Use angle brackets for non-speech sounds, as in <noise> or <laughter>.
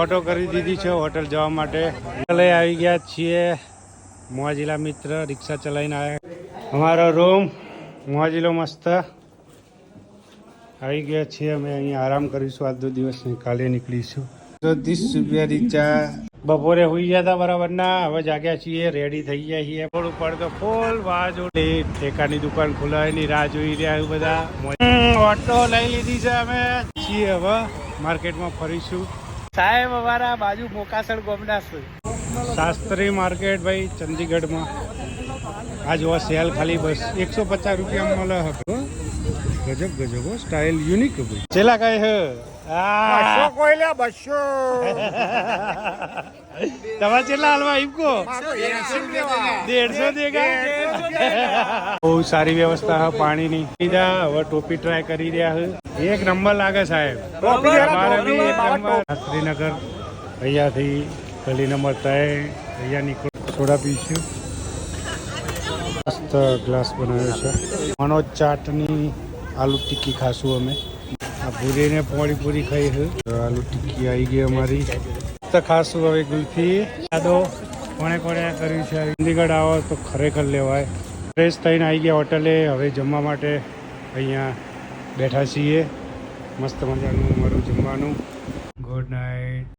Auto કરી દીધી છે હોટલ જવા માટે. લઈ આવી ગયા છીએ. મોજીલા મિત્ર રિક્ષા ચલાવીને આવ્યા. અમારો રૂમ મોજીલો મસ્ત. આવી ગયા છીએ અમે અહીંયા આરામ કરીશું. આજનો દિવસની કાલે નીકળીશું. તો ત્રીસ રૂપિયા રિચાર્જ. બપોરે હોઈ ગયા હતા બરાબર ના હવે જાગ્યા છીએ રેડી થઈ ગયા છીએ. થોડું પડતો ફૂલ બાજુ ઠેકાની દુકાન ખોલાવાની રાહ જોઈ રહ્યા બધા. ઓટો લઈ લીધી છે અમે. છીએ હવે, માર્કેટમાં ફરીશું. સાહેબ, અમારા બાજુ મોકાસણ ગોમડા શાસ્ત્રી માર્કેટ ભાઈ, ચંદીગઢમાં. આ જોવા સેલ ખાલી બસ. એકસો પચાસ રૂપિયા મળે ગજબ ગજબ સ્ટાઇલ યુનિક ભાઈ. ચેલા કઈ હે? બસો <laughs> તમારે ચેલા હાલવા દેડસો દેગા બહુ સારી વ્યવસ્થા છે પાણીની. લીધા હવે ટોપી ટ્રાય કરી રહ્યા છે એક નંબર લાગે સાહેબ. શ્રીનગર અહીંયાથી ગલી નંબર ત્રણ અહીંયા નીકળ. સોડા પીશું મસ્ત ગ્લાસ બનાવ્યો છે. મનોજ ચાટની આલુ ટિક્કી ખાશું અમે. આ પૂરીને પોળી પૂરી ખાઈ છે આલુ ટિક્કી આવી ગઈ અમારી. મસ્ત ખાશું હવે ગુલ્ફી? યાદો, કોણે કોણે આ કર્યું છે? ચંદીગઢ આવો તો ખરેખર લેવાય. ફ્રેશ થઈને આવી ગયા હોટલે, હવે જમવા માટે અહીંયા બેઠા છીએ. મસ્ત મજાનું મારું જમવાનું. Good night